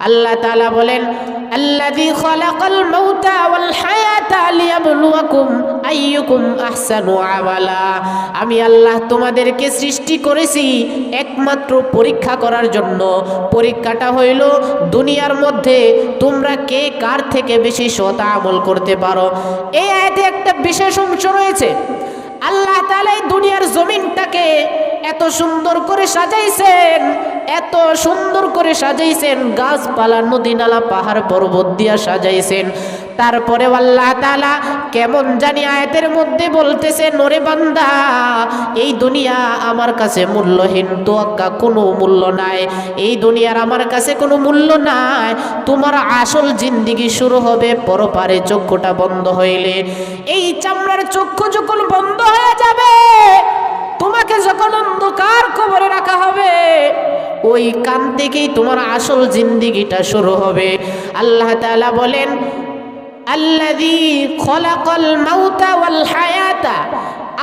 আল্লাহ তাআলা বলেন আমালা। আমি আল্লাহ তোমাদেরকে সৃষ্টি করেছি একমাত্র পরীক্ষা করার জন্য। পরীক্ষাটা হইল, দুনিয়ার মধ্যে তোমরা কে কার থেকে বেশি সৎ আমল করতে পারো? এই আয়াতে একটা বিশেষ অংশ রয়েছে। আল্লাহ তালাই এই দুনিয়ার জমিনটাকে এত সুন্দর করে সাজাইছেন, এত সুন্দর করে সাজাইছেন, গাছপালা নদী নালা পাহাড় পর্বত দিয়া সাজাইছেন। তারপরে আল্লাহ তাআলা কেমন জানি আয়াতের মধ্যে বলতেছে, নরে বান্দা, এই দুনিয়া আমার কাছে মূল্যহীন, তোয়াক্কা কোনো মূল্য নাই। এই দুনিয়ার আমার কাছে কোনো মূল্য নাই। তোমার আসল জিন্দিগি শুরু হবে পরপারে চক্ষুটা বন্ধ হইলে। এই চামড়ার চক্ষু যখন বন্ধ হয়ে যাবে, তোমাকে যখন অন্ধকার কবরে রাখা হবে, ওই কান থেকেই তোমার আসল জিন্দিগিটা শুরু হবে। আল্লাহ বলেন আল্লাযী খলাকাল মাউতা ওয়াল হায়াতা।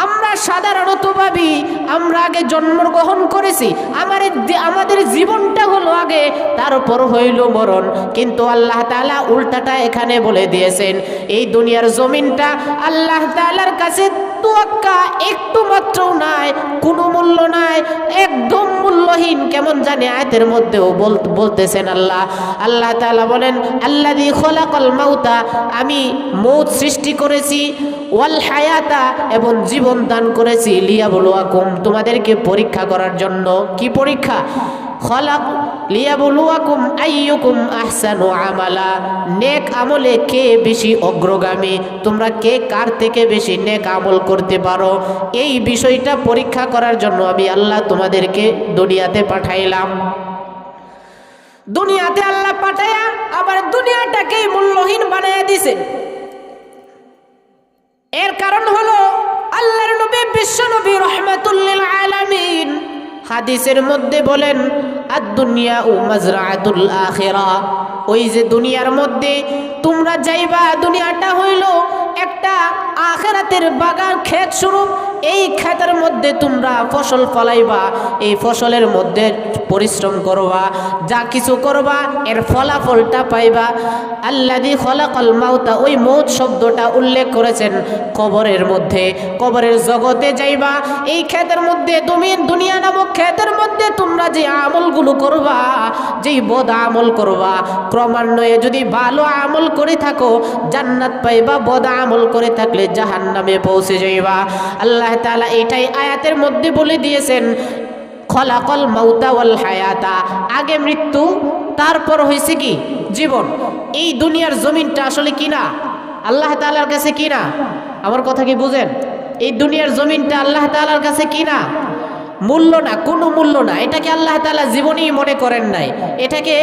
আমরা সাধারণত ভাবি, আমরা আগে জন্মগ্রহণ করেছি, আমার আমাদের জীবনটা হলো আগে, তারপর হইল মরণ। কিন্তু আল্লাহ তালা উল্টাটা এখানে বলে দিয়েছেন, এই দুনিয়ার জমিনটা আল্লাহ তাআলার কাছে তোয়াক্কা একটু মাত্র নাই, কোনো মূল্য নাই, একদম মূল্যহীন কেমন জানি আয়তের মধ্যেও বল- বলতেছেন আল্লাহ। আল্লাহ তালা বলেন আল্লা দি খোলাকল মাউতা আমি মৌত সৃষ্টি করেছি, ওয়াল হায়াতা, এবং জীবন দান করেছি লিয়া বলুয়া কুম তোমাদেরকে পরীক্ষা করার জন্য। কি পরীক্ষা? খলাক লিয়াবলুয়াকুম আইয়ুকুম আহসানু আমালা। নেক আমলে কে বেশি অগ্রগামী? তোমরা কে কার থেকে বেশি নেক আমল করতে পারো? এই বিষয়টা পরীক্ষা করার জন্য আমি আল্লাহ তোমাদেরকে দুনিয়াতে পাঠাইলাম। দুনিয়াতে আল্লাহ পাঠাইয়া আবার দুনিয়াটাকেই মূল্যহীন বানাইয়া দিছে। এর কারণ হলো আল্লাহর নবী বিশ্ব নবী রহমাতুল্লিল আলামিন হাদিসের মধ্যে বলেন আর দুনিয়া ও মাজরাতুল আখেরা। ওই যে দুনিয়ার মধ্যে তোমরা যাইবা, দুনিয়াটা হইল একটা আখেরাতের বাগান, ক্ষেত স্বরূপ। এই ক্ষেতের মধ্যে তোমরা ফসল ফলাইবা, এই ফসলের মধ্যে পরিশ্রম করবা, যা কিছু করবা, এর ফলাফলটা পাইবা। আল্লাদি খলাকল মাউতা, ওই মৌত শব্দটা উল্লেখ করেছেন কবরের মধ্যে, কবরের জগতে যাইবা। এই ক্ষেতের মধ্যে, তুমি দুনিয়া নামক ক্ষেতের মধ্যে তোমরা যে আমলগুলো করবা, যেই বদ আমল করবা, ক্রমান্বয়ে যদি ভালো আমল করে থাকো, জান্নাত পাইবা, বদ আমল করে থাকলে জাহান নামে পৌঁছে যাইবা। আল্লাহ তাআলা এটাই আয়াতের মধ্যে বলে দিয়েছেন, খলাকল মাউতা ওয়াল হায়াতা। আগে মৃত্যু, তারপর হয়েছে কি? জীবন। এই দুনিয়ার জমিনটা আসলে কি না আল্লাহ তাআলার কাছে কি না আমার কথা কি বুঝেন? এই দুনিয়ার জমিনটা আল্লাহ তাআলার কাছে কি না মূল্য না, কোনো মূল্য না। এটাকে আল্লাহ তাআলা জীবনেই মনে করেন নাই। এটাকে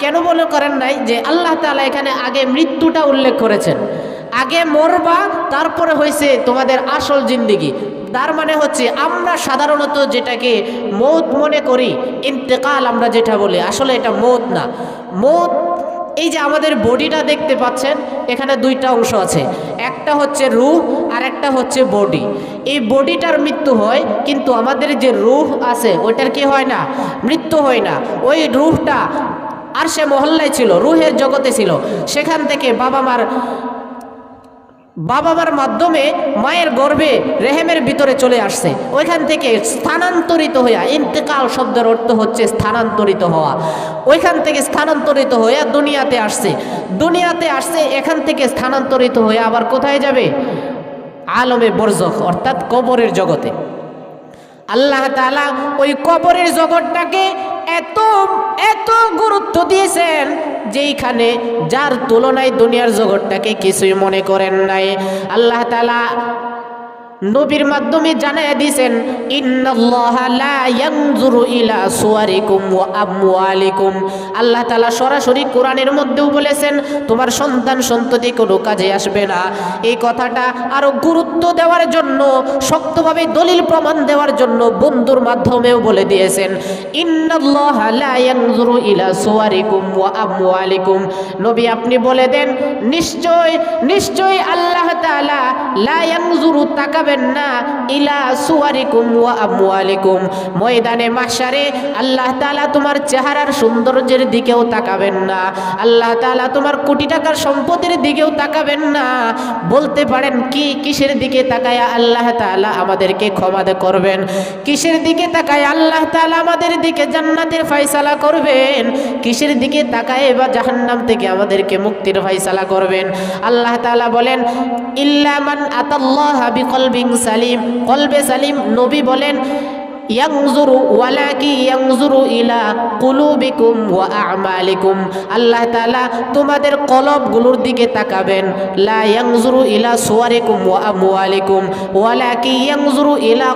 কেন মনে করেন নাই? যে আল্লাহ তাআলা এখানে আগে মৃত্যুটা উল্লেখ করেছেন। আগে মরবা, তারপরে হয়েছে তোমাদের আসল জিন্দিগি। তার মানে হচ্ছে আমরা সাধারণত যেটাকে মৌত মনে করি, ইন্তেকাল আমরা যেটা বলি, আসলে এটা মৌত না। মৌত, এই যে আমাদের বডিটা দেখতে পাচ্ছেন, এখানে দুইটা অংশ আছে। একটা হচ্ছে রুহ আর একটা হচ্ছে বডি। এই বডিটার মৃত্যু হয়, কিন্তু আমাদের যে রুহ আছে, ওইটার কি হয় না? মৃত্যু হয় না। ওই রুহটা আর সে মহল্লায় ছিল, রুহের জগতে ছিল। সেখান থেকে বাবা মার বাবা মার মাধ্যমে মায়ের গর্ভে রেহেমের ভিতরে চলে আসছে। ওইখান থেকে স্থানান্তরিত হইয়া, ইন্তেকাল শব্দের অর্থ হচ্ছে স্থানান্তরিত হওয়া। ওইখান থেকে স্থানান্তরিত হইয়া দুনিয়াতে আসছে। দুনিয়াতে আসছে, এখান থেকে স্থানান্তরিত হয়ে আবার কোথায় যাবে? আলমে বরজখ, অর্থাৎ কবরের জগতে। আল্লাহ তালা ওই কবরের জগৎটাকে এত এত গুরুত্ব দিয়েছেন যেইখানে যার তুলনায় দুনিয়ার জগৎটাকে কিছুই মনে করেন নাই। আল্লাহ তাআলা নবীর মাধ্যমে জানাইয়া দিয়েছেন আল্লাহ তাআলা সরাসরি কোরআনের মধ্যেও বলেছেন, তোমার সন্তান সন্ততি কোনো কাজে আসবে না। এই কথাটা আরও গুরুত্ব দেওয়ার জন্য, শক্তভাবে দলিল প্রমাণ দেওয়ার জন্য বন্ধুর মাধ্যমেও বলে দিয়েছেন নবী আপনি বলে দেন, নিশ্চয় নিশ্চয় আল্লাহ তাআলা লা ইয়ানজুরু তাকাবেন না ইলা সুয়ারিকুম ওয়া আমওয়ালিকুম। ময়দানে, মাশারে আল্লাহ তাআলা তোমার চেহারার সৌন্দর্যের দিকেও তাকাবেন না। আল্লাহ তাআলা তোমার কোটি টাকার সম্পদের দিকেও তাকাবেন না। বলতে পারেন, কি কিসের দিকে তাকায় আল্লাহ তাআলা আমাদেরকে ক্ষমা করবেন? কিসের দিকে তাকায় আল্লাহ তাআলা আমাদের দিকে জান্নাতের ফয়সালা করবেন? কিসের দিকে তাকায় বা জাহান্নাম থেকে আমাদেরকে মুক্তির ফয়সালা করবেন? আল্লাহ তাআলা বলেন ইল্লা মান আতাল্লাহ বিকলবিন সালিম। কলবে সালিম নবী বলেন ইয়াংজুরু ইয়াংজুরু ইলা আল্লাহ তোমাদের দিকে তাকাবেন। লা ইয়াংজুরু ইলা ওয়ালাকি ইয়াংজুরু ইলা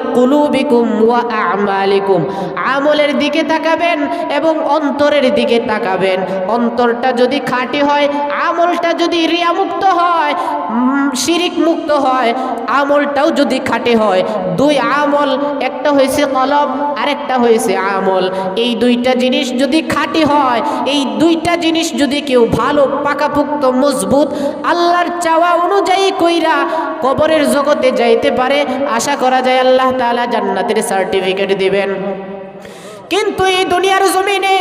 আমলের দিকে তাকাবেন এবং অন্তরের দিকে তাকাবেন। অন্তরটা যদি খাঁটি হয়, আমলটা যদি রিয়ামুক্ত হয় শিরিক মুক্ত হয়, আমলটাও যদি খাঁটি হয়, দুই আমল, একটা হয়েছে কলব আরেকটা হয়েছে আমল। এই দুইটা জিনিস যদি খাঁটি হয়, এই দুইটা জিনিস যদি কেউ ভালো, পাকাপুক্ত, মজবুত, আল্লাহর চাওয়া অনুযায়ী কইরা কবরের জগতে যাইতে পারে, আশা করা যায় আল্লাহ তালা জান্নাতের সার্টিফিকেট দিবেন। কিন্তু এই দুনিয়ার জমিনে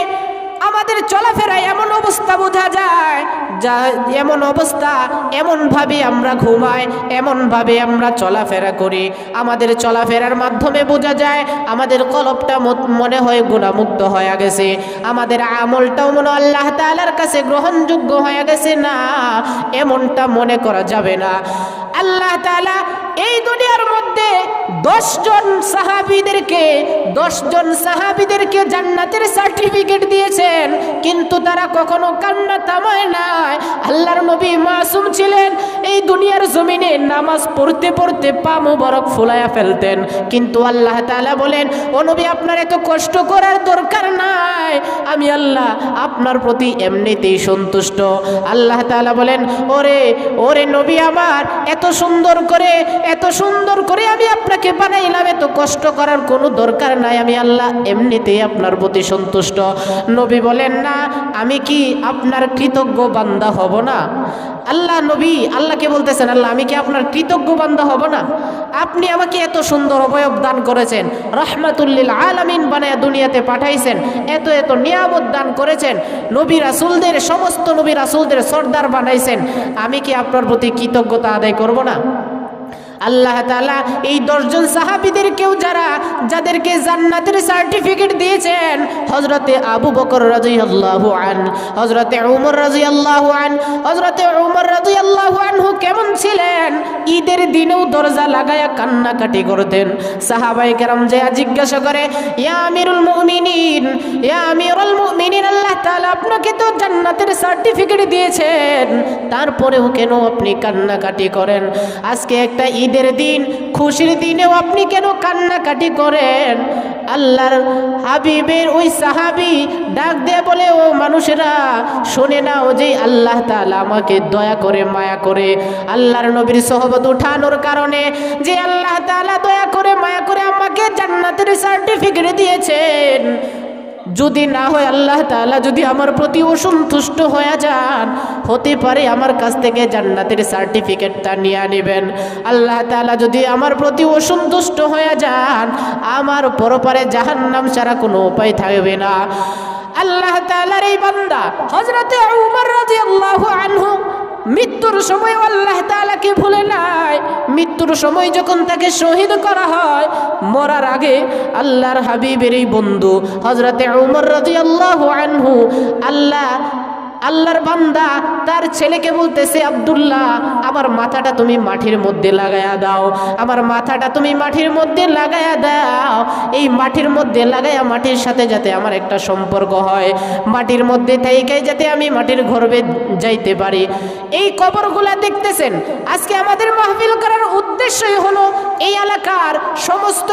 আমাদের চলাফেরা এমন অবস্থা বোঝা যায়, যা এমন অবস্থা, এমনভাবে আমরা ঘুমাই, এমনভাবে আমরা চলাফেরা করি। আমাদের চলাফেরার মাধ্যমে বোঝা যায়, আমাদের কলবটা মত- মনে হয় গুণামুক্ত হয়ে গেছে। আমাদের আমলটাও মনে আল্লাহ তাআলার কাছে গ্রহণযোগ্য হয়ে গেছে না, এমনটা মনে করা যাবে না। আল্লাহ তাআলা এই দুনিয়ার মধ্যে দশজন সাহাবিদেরকে দশজন সাহাবিদেরকে জান্নাতের সার্টিফিকেট দিয়েছেন, কিন্তু তারা কখনো কান্না থামায় নাই। আল্লাহর নবী মাসুম ছিলেন, এই দুনিয়ার জমিনে নামাজ পড়তে পড়তে পা মুবারক ফুলায়া ফেলতেন। কিন্তু আল্লাহ তাআলা বলেন, ও নবী, আপনার এত কষ্ট করার দরকার নাই। আমি আল্লাহ আপনার প্রতি এমনিতেই সন্তুষ্ট। আল্লাহ তাআলা বলেন, ওরে ওরে নবী আমার, এত সুন্দর করে, এত সুন্দর করে আমি আপনাকে বানাইলাম এত কষ্ট করার কোনো দরকার নাই। আমি আল্লাহ এমনিতেই আপনার প্রতি সন্তুষ্ট। নবী বলেন, না, আমি কি আপনার কৃতজ্ঞ বান্দা হব না? আল্লাহ নবী আল্লাহকে বলতেছেন, আল্লাহ, আমি কি আপনার কৃতজ্ঞ বান্দা হব না? আপনি আমাকে এত সুন্দর অবয়ব দান করেছেন রহমাতুল্লিল আলামিন বানায় দুনিয়াতে পাঠাইছেন, এত এত নিয়ামত দান করেছেন, নবী রাসুলদের, সমস্ত নবী রাসুলদের সর্দার বানাইছেন। আমি কি আপনার প্রতি কৃতজ্ঞতা আদায় করব না? আল্লাহ তাআলা এই দশজন সাহাবিদের কেউ যারা, যাদেরকে জান্নাতের সার্টিফিকেট দিয়েছেন হজরতে আবু বকর রাদিয়াল্লাহু আন হজরতে উমর রাদিয়াল্লাহু আন হজরতে উমর রাদিয়াল্লাহু আনহু কেমন ছিলেন? ঈদের দিনেও দরজা লাগায়া কান্নাকাটি করতেন। সাহাবাই কেরাম যে জিজ্ঞাসা করে, ইয়া আমিরুল মুমিনিন, ইয়া আমিরুল মুমিনিন, আল্লাহ তাআলা আপনাকে তো জান্নাতের সার্টিফিকেট দিয়েছেন। তারপরেও কেন আপনি কান্নাকাটি করেন? আজকে একটা ঈদের দিন, খুশির দিনেও আপনি কেন কান্নাকাটি করেন? আল্লাহর হাবিবের ওই সাহাবি ডাক দিয়ে বলে, ও মানুষেরা, শোনে না, ও যে আল্লাহ তাআলা আমাকে দয়া করে, মায়া করে আল্লাহর নবীর সহবত উঠানোর কারণে যে আল্লাহ তাআলা দয়া করে, মায়া করে আমাকে জান্নাতের সার্টিফিকেট দিয়েছেন। যদি না হয় আল্লাহ তাআলা যদি আমার প্রতি অসন্তুষ্ট হয়ে যান, হতে পারে আমার কাছ থেকে জান্নাতের সার্টিফিকেটটা নিয়ে নেবেন। আল্লাহ তাআলা যদি আমার প্রতি অসন্তুষ্ট হয়ে যান, আমার পরপারে জাহান্নাম ছাড়া কোনো উপায় থাকবে না। আল্লাহ তাআলার এই বান্দা আনহু মৃত্যুর সময় আল্লাহ তাআলাকে ভুলে নাই। মৃত্যুর সময় যখন তাকে শহীদ করা হয়, মরার আগে আল্লাহর হাবিবের এই বন্ধু হজরতে উমর আল্লাহ আল্লাহর বান্দা তার ছেলেকে বলতেছে, আব্দুল্লাহ, আমার মাথাটা তুমি মাটির মধ্যে লাগায়া দাও, আমার মাথাটা তুমি মাটির মধ্যে লাগায়া দাও। এই মাটির মধ্যে লাগায়া মাটির সাথে যাতে আমার একটা সম্পর্ক হয়, মাটির মধ্যে থাইকাই যাতে আমি মাটির গর্ভে যাইতে পারি। এই কবরগুলা দেখতেছেন, আজকে আমাদের মাহফিল করার উদ্দেশ্যই হলো, এই এলাকার সমস্ত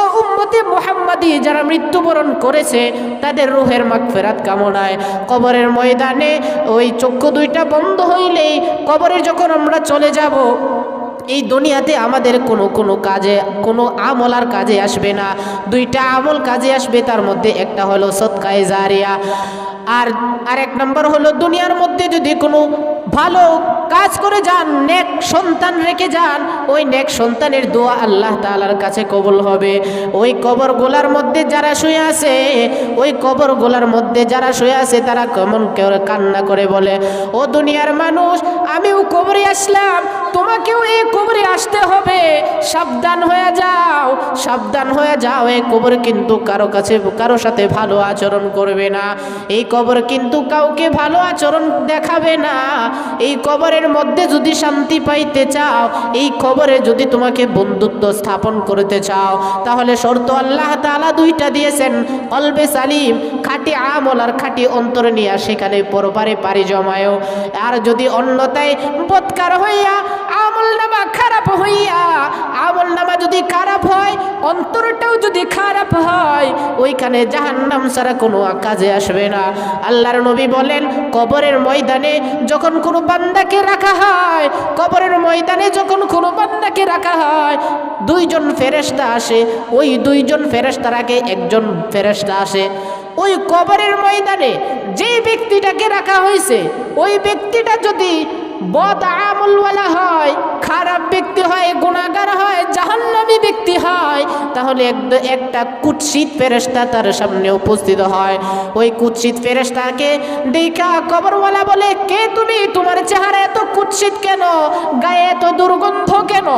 মোহাম্মদি যারা মৃত্যুবরণ করেছে, তাদের রোহের রুহের মাগফেরাত কামনায়। কবরের ময়দানে ওই চক্ষু দুইটা বন্ধ হইলেই কবরে যখন আমরা চলে যাব এই দুনিয়াতে আমাদের কোনো কোনো কাজে, কোনো আমল আর কাজে আসবে না। দুইটা আমল কাজে আসবে, তার মধ্যে একটা হলো সৎকায় জারিয়া। আর আর এক নম্বর হলো দুনিয়ার মধ্যে যদি কোনো ভালো কাজ করে যান, নেক সন্তান রেখে যান, ওই নেক সন্তানের দোয়া আল্লাহ তালার কাছে কবুল হবে। ওই কবর গোলার মধ্যে যারা শুয়ে আছে, ওই কবর গোলার মধ্যে যারা শুয়ে আছে, তারা কেমন করে কান্না করে বলে, ও দুনিয়ার মানুষ, আমিও কবরে আসলাম তোমাকেও এই কবরে আসতে হবে। সাবধান হয়ে যাও, সাবধান হয়ে যাও। এই কবর কিন্তু কারও কাছে, কারও সাথে ভালো আচরণ করবে না। এই কবর কিন্তু কাউকে ভালো আচরণ দেখাবে না। এই কবরের মধ্যে যদি শান্তি পাইতে চাও, এই কবরে যদি তোমাকে বন্ধুত্ব স্থাপন করতে চাও, তাহলে শর্ত আল্লাহ তাআলা দুইটা দিয়েছেন। কলবে সালিম, খাঁটি আমল আর খাঁটি অন্তর নিয়ে সেখানে পরবারে পারি জমায়ও। আর যদি অন্যতায় বৎকার হইয়া আমল নামা খারাপ হইয়া, আমল নামা যদি খারাপ হয়, অন্তরটাও যদি খারাপ হয়, ওইখানে জাহান্নাম ছাড়া কোনো কাজে আসবে না। আল্লাহর নবী বলেন, কবরের ময়দানে যখন কোনো বান্দাকে রাখা হয়, কবরের ময়দানে যখন কোনো বান্দাকে রাখা হয়, দুইজন ফেরেশতা আসে। ওই দুইজন ফেরেশতার আগে একজন ফেরেশতা আসে। ওই কবরের ময়দানে যে ব্যক্তিটাকে রাখা হয়েছে ওই ব্যক্তিটা যদি বদ আমলওয়ালা হয় খারাপ ব্যক্তি হয় গুণাগার হয় জাহান্নামী ব্যক্তি হয়, তাহলে একটা কুৎসিত ফেরেস্তা তার সামনে উপস্থিত হয়। ওই কুৎসিত ফেরেস্তাকে দেখা কবরওয়ালা বলে, কে তুমি? তোমার চেহারা এত কুৎসিত কেন? গায়ে এত দুর্গন্ধ কেন?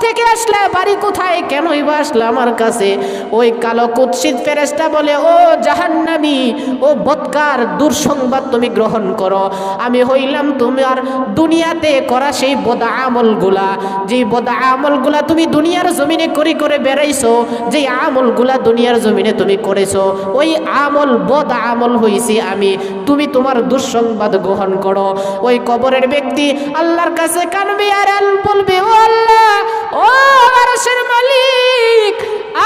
থেকে আসলে? বাড়ি কোথায়? কেনই বা আসলে আমার কাছে? ওই কালো কুৎসিত ফেরেস্তা বলে, ও জাহান্নামি, ও বৎকার দুঃসংবাদ তুমি গ্রহণ করো। আমি হইলাম তোমার দুনিয়াতে করা সেই বদা আমলগুলা যে বদা আমলগুলা তুমি দুনিয়ার জমিনে করে করে বেড়াইছো, যে আমলগুলা দুনিয়ার জমিনে তুমি করেছ, ওই আমল বদ আমল হইছি আমি। তুমি তোমার দুঃসংবাদ গ্রহণ করো। ওই কবরের ব্যক্তি আল্লাহর কাছে কানবি আর বলবে, ও আল্লাহ, ও মালিক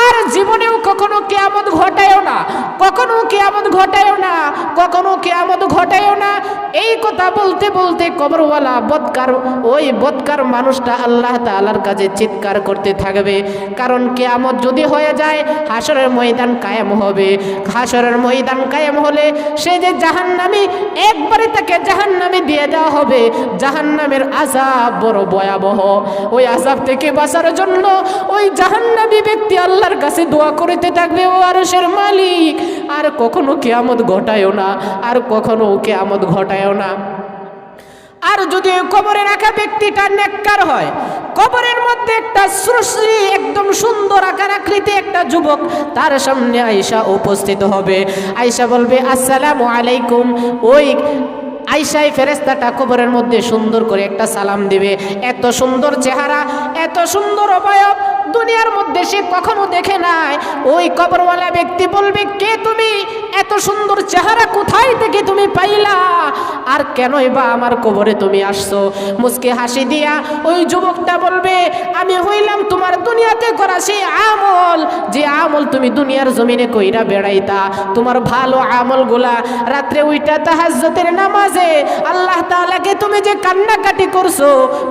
আর জীবনেও কখনো কেয়ামত ঘটায়ও না, কখনো কেয়ামত ঘটায়ও না, কখনো কেয়ামত ঘটায়ও না। এই কথা বলতে বলতে কবরওয়ালা বদকার ওই বদকার মানুষটা আল্লাহ তাআলার কাছে চিৎকার করতে থাকবে। কারণ কেয়ামত যদি হয়ে যায় হাসরের ময়দান কায়েম হবে। হাসরের ময়দান কায়েম হলে সে যে জাহান্নামী, একবারে তাকে জাহান্নামে দিয়ে দেওয়া হবে। জাহান্নামের আজাব বড় ভয়াবহ। ওই আজাব থেকে বাঁচার জন্য ওই জাহান্নামী ব্যক্তি আল্লাহর কাছে দোয়া করতে থাকবে, ও আরশের মালিক। আর কখনো কেয়ামত ঘটায়ও না, আর কখনো কেয়ামত ঘটায়ও না। আর যদি কবরে রাখা ব্যক্তিটা নেককার হয়, কবরের মধ্যে একটা সৃষ্টি, একদম সুন্দর আকার আকৃতি একটা যুবক, তার সামনে আয়সা উপস্থিত হবে। আয়সা বলবে, আসসালামু আলাইকুম। ওই আইসাই ফেরেস্তাটা কবরের মধ্যে সুন্দর করে একটা সালাম দিবে। এত সুন্দর চেহারা, এত সুন্দর অবয়ব দুনিয়ার মধ্যে সে কখনো দেখে নাই। ওই কবরওয়ালা ব্যক্তি বলবে, কে তুমি? এত সুন্দর চেহারা কোথায় থেকে তুমি পাইলা? আর কেনই বা আমার কবরে তুমি আসছো? মুসকে হাসি দিয়া ওই যুবকটা বলবে, আমি হইলাম তোমার দুনিয়াতে করা সেই আমল। যে আমল তুমি দুনিয়ার জমিনে কইরা বেড়াইতা, তোমার ভালো আমলগুলা রাত্রে উইটা তাহাজ্জতের নামাজে আল্লাহ তাআলাকে তুমি যে কান্নাকাটি করছ,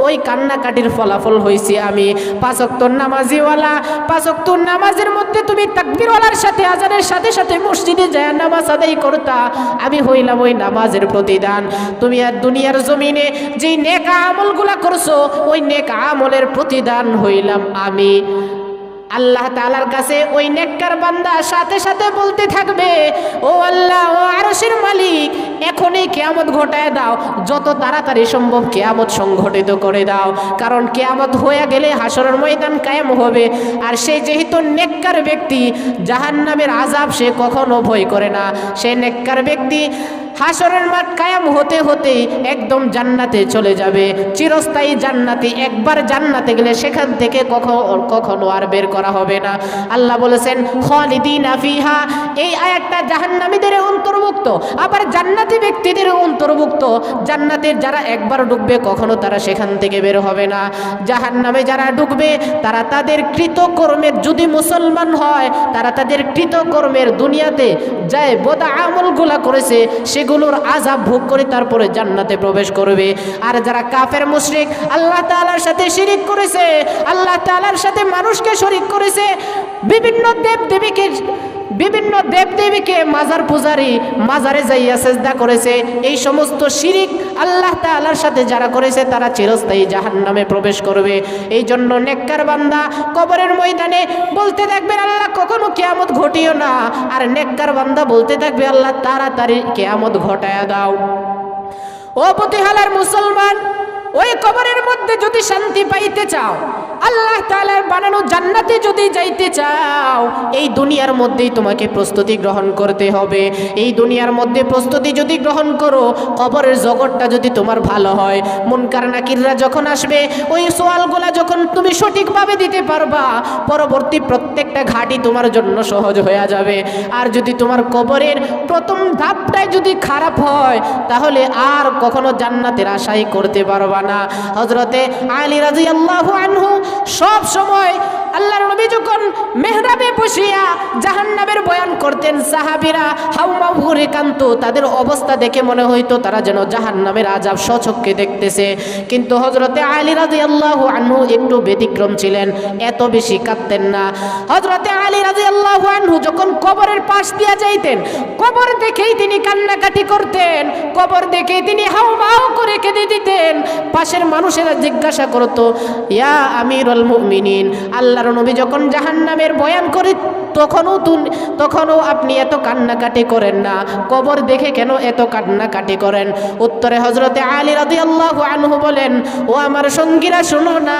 ওই কান্নাকাটির ফলাফল হইছি আমি। পাঁচক্তর নামাজিওয়ালা পাঁচক্তর নামাজের মধ্যে তুমি তাকবীরওয়ালার সাথে, আজানের সাথে সাথে মসজিদে যায় নামাজ আদায় করতা। আমি হইলাম ওই নামাজের প্রতিদান। তুমি আর দুনিয়ার জমিনে যেই নেক আমলগুলা করছ, ওই নেক আমলের প্রতিদান হইলাম আমি। আল্লাহ তালার কাছে ওই নেককার বান্দা সাথে সাথে বলতে থাকবে, ও আল্লাহ, ও আরশের মালিক, এখনই কেয়ামত ঘটায় দাও। যত তাড়াতাড়ি সম্ভব কেয়ামত সংঘটিত করে দাও। কারণ কেয়ামত হয়ে গেলে হাসরের ময়দান কায়েম হবে। আর সে যেহেতু নেককার ব্যক্তি, জাহান্নামের আজাব সে কখনো ভয় করে না। সে নেককার ব্যক্তি হাসরের মাঠ কায়াম হতে হতে একদম জান্নাতে চলে যাবে। চিরস্থায়ী জান্নাতি, একবার জান্নাতে গেলে সেখান থেকে কখনো কখনো আর বের করা হবে না। আল্লাহ বলেছেন, খালিদিন ফিহা। এই আয়াতটা জাহান্নামীদের অন্তর্ভুক্ত, আবার জান্নাতি ব্যক্তিদের অন্তর্ভুক্ত। জান্নাতের যারা একবার ডুববে, কখনো তারা সেখান থেকে বের হবে না। জাহান্নামে যারা ডুববে, তারা তাদের কৃতকর্মের, যদি মুসলমান হয়, তারা তাদের কৃতকর্মের দুনিয়াতে যায় বোদা আমলগুলা করেছে সেগুলোর আজাব ভোগ করে তারপরে জান্নাতে প্রবেশ করবে। আর যারা কাফের, মুশরিক, আল্লাহ তালার সাথে শিরিক করেছে, আল্লাহ তালার সাথে মানুষকে শরিক করেছে, বিভিন্ন দেব দেবীকে বিভিন্ন দেবদেবীকে মাজার পূজারি মাজারে যাইয়া সেজদা করেছে। এই সমস্ত শিরিক আল্লাহ তাআলার সাথে যারা করেছে, তারা চিরস্থায়ী জাহান নামে প্রবেশ করবে। এই জন্য নেককার বান্দা কবরের ময়দানে বলতে থাকবেন আল্লাহ, কখনো কেয়ামত ঘটিও না। আর নেককার বান্দা বলতে থাকবে, আল্লাহ, তাড়াতাড়ি কেয়ামত ঘটায়া দাও। ও প্রতিহালার মুসলমান, ওই কবরের মধ্যে যদি শান্তি পাইতে চাও আল্লাহ তাআলার বানানো জান্নাতে যদি যাইতে চাও, এই দুনিয়ার মধ্যেই তোমাকে প্রস্তুতি গ্রহণ করতে হবে। এই দুনিয়ার মধ্যে প্রস্তুতি যদি গ্রহণ করো, কবরের জগৎটা যদি তোমার ভালো হয়। মুনকার নাকিররা যখন আসবে, ওই সোয়ালগুলা যখন তুমি সঠিকভাবে দিতে পারবা, পরবর্তী প্রত্যেকটা ঘাটি তোমার জন্য সহজ হয়ে যাবে। আর যদি তোমার কবরের প্রথম ধাপটাই যদি খারাপ হয়, তাহলে আর কখনো জান্নাতের আশাই করতে পারবা না। হজরতে আলী রাজি আল্লাহ আনহু সব সময় আল্লাহর নবী যখন মেহরাবে বসিয়া জাহান্নামের বয়ান করতেন, সাহাবীরা হাউমাউ ঘুরে কান্ত তাদের অবস্থা দেখে মনে হইতো তারা যেন জাহান্নামের আজাব সচক্ষে দেখতেছে। কিন্তু হজরতে আলী রাজি আল্লাহ আনহু একটু ব্যতিক্রম ছিলেন, এত বেশি কাঁদতেন না। হজরতে আলী রাজি আল্লাহ আনহু যখন কবরের পাশ দিয়া যাইতেন, কবর দেখেই তিনি কান্নাকাটি করতেন, কবর দেখেই তিনি হাউমাউ করে পাশের মানুষেরা জিজ্ঞাসা করতো, ইয়া আমিরুল মুমিনিন, আল্লাহর নবী যখন জাহান্নামের বয়ান করে, তখনও তুন তখনও আপনি এত কান্নাকাটি করেন না। কবর দেখে কেন এত কান্নাকাটি করেন? উত্তরে হজরতে আলী রাদি আল্লাহ আনহু বলেন, ও আমার সঙ্গীরা, শোনো না,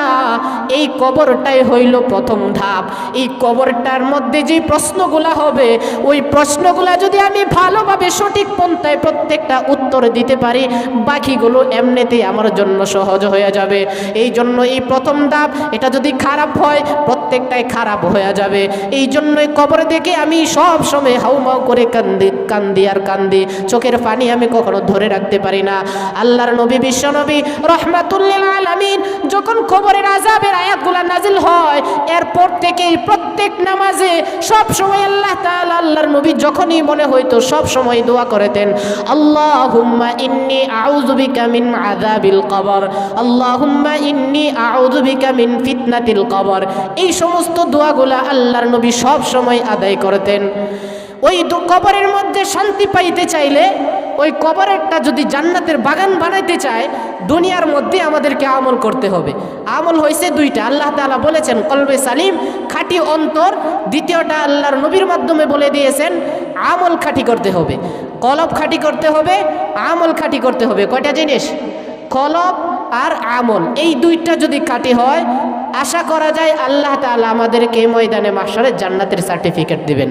এই কবরটাই হইল প্রথম ধাপ। এই কবরটার মধ্যে যে প্রশ্নগুলা হবে, ওই প্রশ্নগুলা যদি আমি ভালোভাবে সঠিক পন্থায় প্রত্যেকটা উত্তর দিতে পারি, বাকিগুলো এমনিতেই আমার জন্য সহজ হয়ে যাবে। এই জন্য এই প্রথম ধাপ, এটা যদি খারাপ হয়, প্রত্যেকটাই খারাপ হয়ে যাবে। এই জন্যই কবর দেখে আমি সব সময় হাউমাউ করে কান্দি কান্দি আর কান্দি। চোখের পানি আমি কখনো ধরে রাখতে পারি না। আল্লাহর নবী বিশ্বনবী রহমাতুল্লিল আলামিন, যখন কবরের আজাবের আয়াতগুলা নাজিল হয়, এরপর থেকেই প্রত্যেক নামাজে সব সময় আল্লাহ তাআলা, আল্লাহর নবী যখনই মনে হইতো সব সময় দোয়া করতেন, আল্লাহুম্মা ইন্নী আউযু বিকা মিন আযাবিল কবর। আল্লাহুম্মা ইন্নী আউযু বিকা মিন ফিতনাতিল কবর। এই সমস্ত দোয়াগুলা আল্লাহর নবী সব সময় আদায় করতেন। ওই কবরের মধ্যে শান্তি পাইতে চাইলে ওই কবরেরটা যদি জান্নাতের বাগান বানাইতে চায়, দুনিয়ার মধ্যে আমাদেরকে আমল করতে হবে। আমল হয়েছে দুইটা। আল্লাহ তাআলা বলেছেন, কলবে সালিম, খাঁটি অন্তর। দ্বিতীয়টা আল্লাহর নবীর মাধ্যমে বলে দিয়েছেন, আমল খাঁটি করতে হবে। কলব খাঁটি করতে হবে, আমল খাঁটি করতে হবে। কয়টা জিনিস? কলব আর আমল, এই দুইটা যদি কাটি হয়, আশা করা যায় আল্লাহ তালা আমাদেরকে ময়দানে মাসারে জান্নাতের সার্টিফিকেট দিবেন।